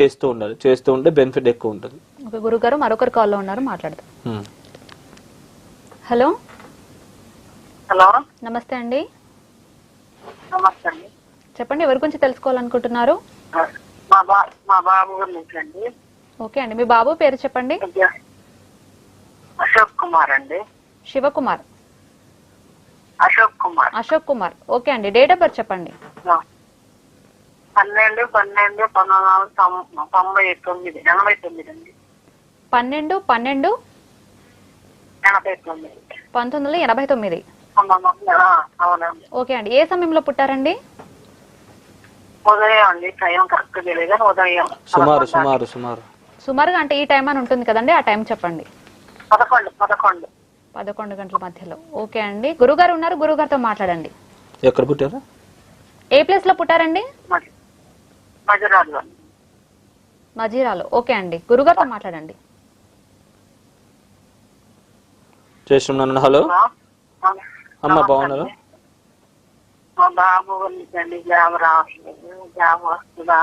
చేస్తూ ఉండాలి. చేస్తూ ఉంటే బెనిఫిట్ ఎక్కువ ఉంటుంది. ఓకే గురుగారు మరొకరు కాల్లో ఉన్నారు మాట్లాడదాం. హలో? హలో? నమస్తే అండి. నమస్తే అండి. చెప్పండి ఎవరి గురించి తెలుసుకోవాలనుకుంటున్నారు? మా బా మా బాబు గురించి అండి. ఓకే అండి మీ బాబు పేరు చెప్పండి? అశోక్ కుమార్ అండి. శివకుమార్. అశోక్ కుమార్. అశోక్ కుమార్. ఓకే అండి డేట్ ఆఫ్ బర్త్ చెప్పండి. పన్నెండు పన్నెండు పంతొమ్మిది తొంభై తొమ్మిది ఎనభై తొమ్మిది అండి. పన్నెండు పన్నెండు ఎనభై తొమ్మిది. పంతొమ్మిది వందల ఎనభై తొమ్మిది. అవునండి. ఓకే అండి. ఏ సమయంలో పుట్టారండి? ఉదయం అండి. టైం కరెక్ట్ తెలియదు కానీ ఉదయం. సుమారు పదకొండు సుమారు సుమారు. సుమారుగా అంటే ఈ టైం అని ఉంటుంది కదండి ఆ టైం చెప్పండి. పదకొండు పదకొండు. పదకొండు గంటల మధ్యలో. ఓకే అండి. గురుగారు ఉన్నారు గురుగారితో మాట్లాడండి. ఎక్కడ పుట్టారు? ఏ ప్లేస్లో పుట్టారండి మజీరాలో. ఓకే అండి. గురుగారితో మాట్లాడండి. చేస్తున్నాను హలో. అమ్మ బాగున్నారా? మా బాబు గురించి అండి. జాబ్ రావట్లేదు. జాబ్ వస్తుందా?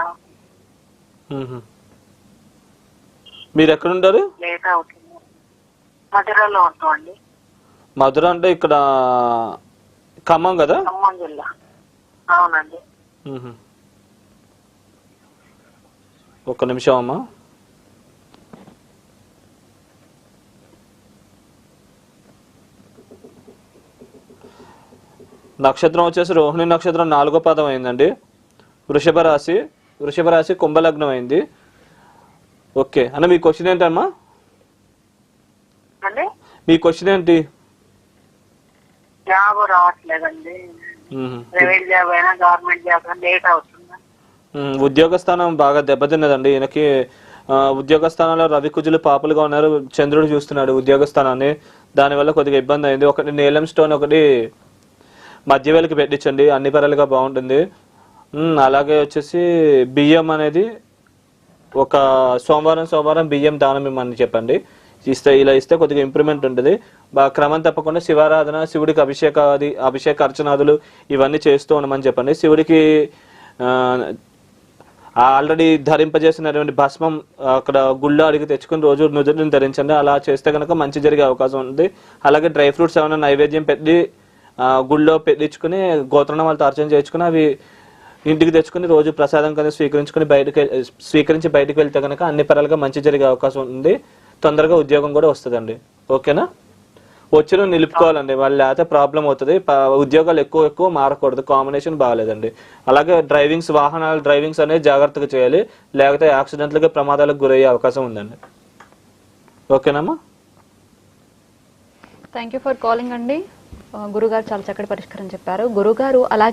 ఉహు. మీరు ఎక్కడ ఉంటారు లేట్ అవుతుంది. మధురలో ఉంటామండి మధుర అంటే ఇక్కడ ఖమ్మం కదా? ఖమ్మం జిల్లా. అవునండి. ఒక్క నిమిషం అమ్మా. నక్షత్రం వచ్చేసి రోహిణి నక్షత్రం నాలుగో పదం అయిందండి. వృషభ రాశి వృషభ రాశి కుంభలగ్నం అయింది. ఓకే. అన్న మీ క్వశ్చన్ ఏంటమ్మా? మీ క్వశ్చన్ ఏంటి? జాబ్ రావట్లేదండి. ప్రైవేట్ జాబ్ అయినా గవర్నమెంట్ జాబ్ లేట్ అవుతుంది. ఉద్యోగ స్థానం బాగా దెబ్బతిన్నదండి. ఈయనకి ఉద్యోగ స్థానంలో రవి కుజులు పాపలుగా ఉన్నారు. చంద్రుడు చూస్తున్నాడు ఉద్యోగ స్థానాన్ని. దానివల్ల కొద్దిగా ఇబ్బంది అయింది. ఒకటి నీలం స్టోన్ ఒకటి మధ్యవేలికి పెట్టించండి. అన్ని పరాలుగా బాగుంటుంది. అలాగే వచ్చేసి బియ్యం అనేది ఒక సోమవారం సోమవారం బియ్యం దానం ఇమ్మని చెప్పండి. ఇస్తే ఇలా ఇస్తే కొద్దిగా ఇంప్రూవ్మెంట్ ఉంటుంది. బాగా క్రమం తప్పకుండా శివారాధన శివుడికి అభిషేకాది అభిషేక అర్చనాదులు ఇవన్నీ చేస్తూ ఉండమని చెప్పండి. శివుడికి ఆల్రెడీ ధరింపజేసినటువంటి భస్మం అక్కడ గుళ్ళు అడిగి తెచ్చుకుని రోజు నుదుటిని ధరించండి. అలా చేస్తే కనుక మంచి జరిగే అవకాశం ఉంది. అలాగే డ్రై ఫ్రూట్స్ ఏమైనా నైవేద్యం పెట్టి గుళ్ళో పెట్టించుకుని గోత్రణామాలతో అర్చన చేయించుకుని అవి ఇంటికి తెచ్చుకుని రోజు ప్రసాదం కనుక స్వీకరించుకుని బయటకు స్వీకరించి బయటకు వెళ్తే కనుక అన్ని పరాలుగా మంచి జరిగే అవకాశం ఉంది. తొందరగా ఉద్యోగం కూడా వస్తుందండి. ఓకేనా? వచ్చిన నిలుపుకోవాలండి. వాళ్ళు లేకపోతే ప్రాబ్లం అవుతుంది. ఉద్యోగాలు ఎక్కువ ఎక్కువ మారకూడదు. కాంబినేషన్ బాగాలేదండి. అలాగే డ్రైవింగ్స్ వాహనాలు డ్రైవింగ్స్ అనేది జాగ్రత్తగా చేయాలి. లేకపోతే యాక్సిడెంట్లకి ప్రమాదాలకు గురయ్యే అవకాశం ఉందండి. ఓకేనమ్మా? థ్యాంక్ యూ ఫర్ కాలింగ్ అండి. గురుగారు చాలా చక్కటి పరిష్కారం చెప్పారు. గురుగారు అలాగే